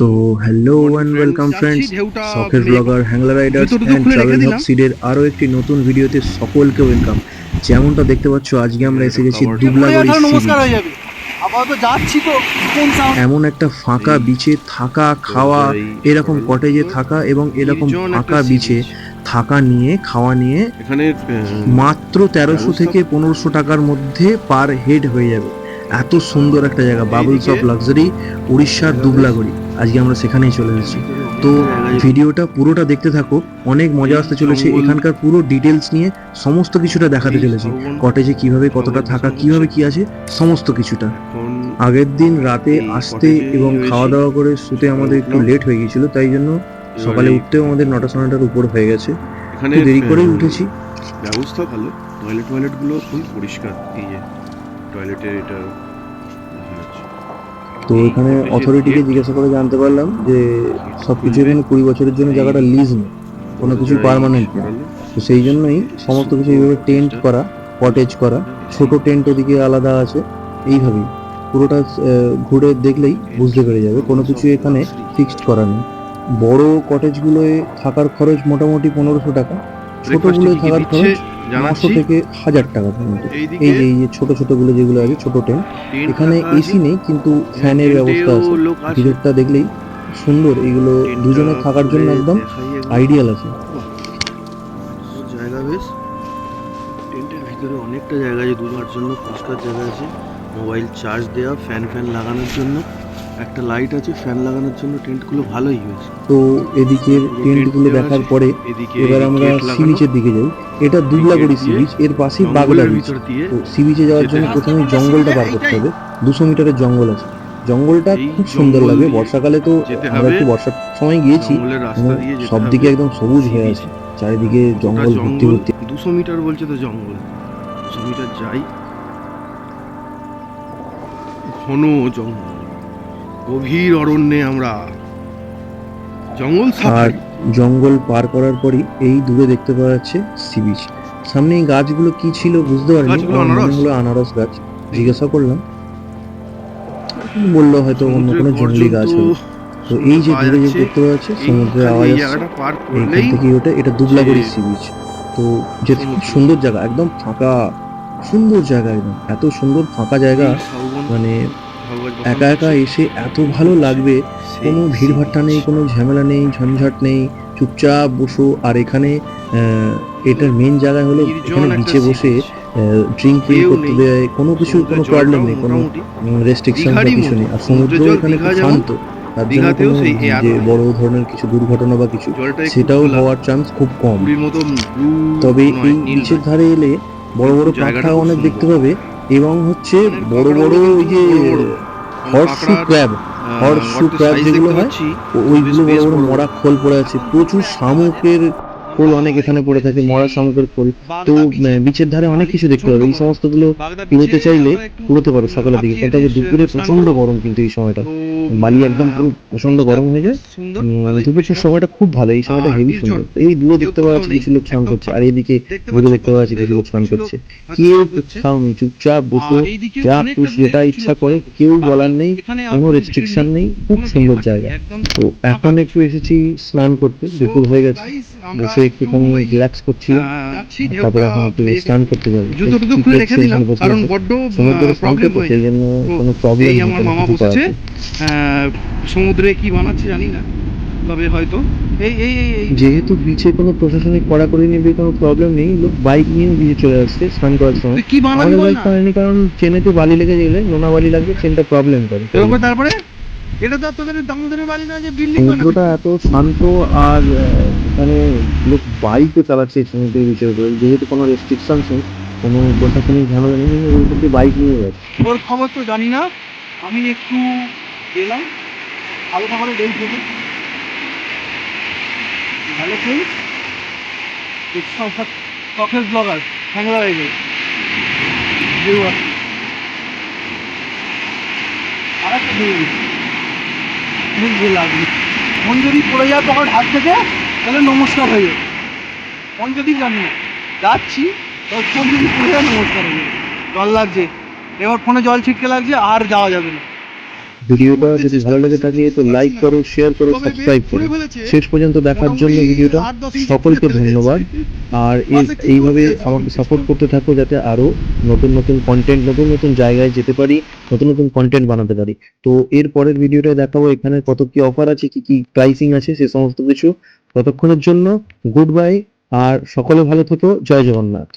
So hello and welcome friends শখের blogger Hangla riders and travel দিলাম। হক্সিডের আরও একটি নতুন ভিডিওতে সকলকে ওয়েলকাম যেমনটা দেখতে পাচ্ছ আজকে আমরা এসে গেছি দুবলাগড়ি। হয়ে এমন একটা ফাঁকা বিচে থাকা খাওয়া এরকম কটেজে থাকা এবং এরকম ফাঁকা বিচে থাকা নিয়ে খাওয়া নিয়ে এখানে মাত্র তেরোশো থেকে পনেরোশো টাকার মধ্যে পার হেড হয়ে যাবে। এত সুন্দর একটা জায়গা বাবলস অফ লাক্সারি উড়িষ্যার দুবলাগড়ি। আজকে আমরা সেখানেই চলে এসেছি। তো ভিডিওটা পুরোটা দেখতে থাকো অনেক মজা আসতে চলেছে। এখানকার পুরো ডিটেলস নিয়ে সমস্ত কিছুটা দেখাতে চলেছি। কটেজে কীভাবে কতটা থাকা কীভাবে কি আছে সমস্ত কিছুটা। আগের দিন রাতে আসতে এবং খাওয়া দাওয়া করে শুতে আমাদের একটু লেট হয়ে গিয়েছিল তাই জন্য সকালে উঠতেও আমাদের নটা সাড়ে নটার উপর হয়ে গেছে। একটু দেরি করেই উঠেছি। ব্যবস্থা ভালো। টয়লেট টয়লেটগুলো খুবই পরিষ্কার। এই যে টয়লেটের এটা। তো এখানে অথরিটিকে জিজ্ঞাসা করে জানতে পারলাম যে সবকিছু এখানে কুড়ি বছরের জন্য জায়গাটা লিজ নেই। কোনো কিছু পার্মানেন্ট না তো সেই জন্যই সমস্ত কিছু এইভাবে টেন্ট করা কটেজ করা ছোট টেন্ট ওদিকে আলাদা আছে এইভাবেই। পুরোটা ঘুরে দেখলেই বুঝতে পেরে যাবে। কোনো কিছু এখানে ফিক্সড করা নেই। বড় কটেজগুলোয় থাকার খরচ মোটামুটি পনেরোশো টাকা। ছোটগুলোয় থাকার খরচ নশো থেকে হাজার টাকা পর্যন্ত এই যে এই যে ছোট ছোটগুলো যেগুলো আছে ছোট টেন্ট এখানে এসি নেই কিন্তু ফ্যানের ব্যবস্থা আছে। ভিতরটা দেখলেই সুন্দর এগুলো দুজনে থাকার জন্য একদম আইডিয়াল আছে। জায়গা বেশ। টেন্টের ভিতরে অনেকটা জায়গা আছে দুজনের জন্য পরিষ্কার জায়গা আছে। মোবাইল চার্জ দেওয়া ফ্যান ফ্যান লাগানোর জন্য। একটা লাইট আছে ফ্যান লাগানোর জন্য টেন্টগুলো ভালোই হয়েছে। তো এদিকে টেন্টগুলো দেখার পরে এবার আমরা সি বিচের দিকে যাই। এটা দুবলাগড়ি সি বিচ এর পাশেই বাগদা বিচ তো সি বিচে যাওয়ার জন্য প্রথমে জঙ্গলটা পার করতে হবে। দুশো মিটারের জঙ্গল আছে। জঙ্গলটা খুব সুন্দর লাগে। বর্ষাকালে তো আমরা একটু বর্ষার সময় গিয়েছি সব দিকে একদম সবুজ হয়ে আছে। চারিদিকে জঙ্গল ভর্তি ভর্তি। দুশো মিটার বলছে তো জঙ্গল। দুশো মিটার যাই। ঘন জঙ্গল। গভীর অরণ্যে আমরা জঙ্গল আর জঙ্গল পার করার পরই এই দূরে দেখতে পাওয়া যাচ্ছে সি বিচ। সামনে এই গাছগুলো কি ছিল বুঝতে পারিনি গাছগুলো আনারস। গাছ। জিজ্ঞাসা করলাম। বলল হয়তো অন্য কোনো জঙ্গলি গাছ হবে। তো এই যে দূরে যে দেখতে পাওয়া যাচ্ছে সমুদ্রের আওয়াজ এইখান থেকে ওটা এটা দুবলাগড়ি সি বিচ। তো যে সুন্দর জায়গা একদম ফাঁকা সুন্দর জায়গা একদম। এত সুন্দর ফাঁকা জায়গা মানে একা একা এসে এত ভালো লাগবে কোনো ভিড়ভাট্টা নেই কোনো ঝামেলা নেই ঝঞ্ঝাট নেই চুপচাপ বসো। আর এখানে এটার মেন জায়গা হলো এখানে বিচে বসে। ড্রিঙ্ক করতে। দেয় কোনো কিছু কোনো প্রবলেম নেই কোনো রেস্ট্রিকশন বা কিছু নেই। আর সমুদ্র এখানে শান্ত। তার জন্য কোনো যে বড় ধরনের কিছু দুর্ঘটনা বা কিছু সেটাও হওয়ার চান্স খুব কম। তবে এই নীল বিচের ধারে এলে বড় বড় পাখা অনেক দেখতে পাবে। এবং হচ্ছে বড় বড় ওই যে। হর্সু ক্র্যাব হর্সু ক্র্যাব যেগুলো হয়, ওইগুলো বড় বড়। মরা খোল পড়ে আছে প্রচুর শামুকের খোল অনেক এখানে পড়ে থাকে মরা শামুকের খোল তো বিচের ধারে অনেক কিছু দেখতে পাবে। এই সমস্তগুলো কুড়োতে চাইলে কুড়োতে পারো সকালের দিকে। এটা যে দুপুরে প্রচণ্ড গরম কিন্তু এই সময়টা। বালি একদম পুরো প্রচণ্ড গরম হয়ে যায়। উম, দুপুরের সময়টা খুব ভালো। এই সময়টা হেভি সুন্দর। এই দূরে দেখতে পাওয়া যাচ্ছে কিছু লোক স্নান করছে। আর এইদিকে দূরে দেখতে পাওয়া যাচ্ছে কিছু লোক স্নান করছে। কেউ নেই চুপচাপ বসে। যা খুশি যেটা ইচ্ছা করে কেউ বলার নেই কোনো রেস্ট্রিকশন নেই। খুব সুন্দর জায়গা। তো এখন একটু এসেছি স্নান করতে। দুপুর হয়ে গেছে। বসে একটুখানি রিল্যাক্স তারপরে এখন একটু স্নান করতে যাব। জুতো টুতো খুলে রেখে দিলাম কারণ বড্ড প্রবলেম হয়ে কোনো প্রবলেম আমার মামা বসেছে সমুদ্রে কি বানাচ্ছে জানি না তবে হয়তো। এই এই এই যেহেতু বিচে কোনো প্রশাসনিক কড়াকড়ি নেবে কোনো প্রবলেম নেই লোক বাইক নিয়ে বিচে চলে আসছে স্নান করার সময়। কি বানাবি বল বাইক না? কারণ চেনেতে বালি লেগে গেলে নোনা বালি লাগবে ট্রেনটা প্রবলেম করে তারপরে? এটা তো তোদের দামোদরের বাড়ি না যে বিল্ডিং সমুদ্রটা এত শান্ত আর এখানে লোক বাইকও চালাচ্ছে সমুদ্রের বিচের যেহেতু কোনো রেস্ট্রিকশন নেই কোনো প্রশাসনিক ঝামেলা নেই ওই বাইক নিয়ে যাচ্ছে ওর খবর তো জানি না। আমি একটু গেলাম হালকা করে দেবো ভালো খেয়ে শখের ব্লগার হ্যাংলা হয়ে গেছে আর একটা বুঝতে লাগবে ফোন যদি পড়ে যায় তখন হাত থেকে, তাহলে নমস্কার হয়ে যাবে। মন যদি জানি, যাচ্ছি, তখন যদি পড়ে যায়, নমস্কার হয়ে যাবে। জল লাগছে। এবার ফোনে জল ছিটকে লাগছে, আর যাওয়া যাবে না। ভিডিওটা যদি ভালো লেগে থাকে তো লাইক করো শেয়ার করো সাবস্ক্রাইব করো। শেষ পর্যন্ত দেখার জন্য ভিডিওটা সকলকে ধন্যবাদ। আর এইভাবে আমাকে সাপোর্ট করতে থাকো যাতে আরও নতুন নতুন কন্টেন্ট নতুন নতুন জায়গায় যেতে পারি নতুন নতুন কন্টেন্ট বানাতে পারি। তো এর পরের ভিডিওটা দেখাবো এখানে কত কি অফার আছে কি কি প্রাইসিং আছে সে সমস্ত কিছু। ততক্ষণের জন্য গুড বাই আর সকলে ভালো থেকো। জয় জগন্নাথ।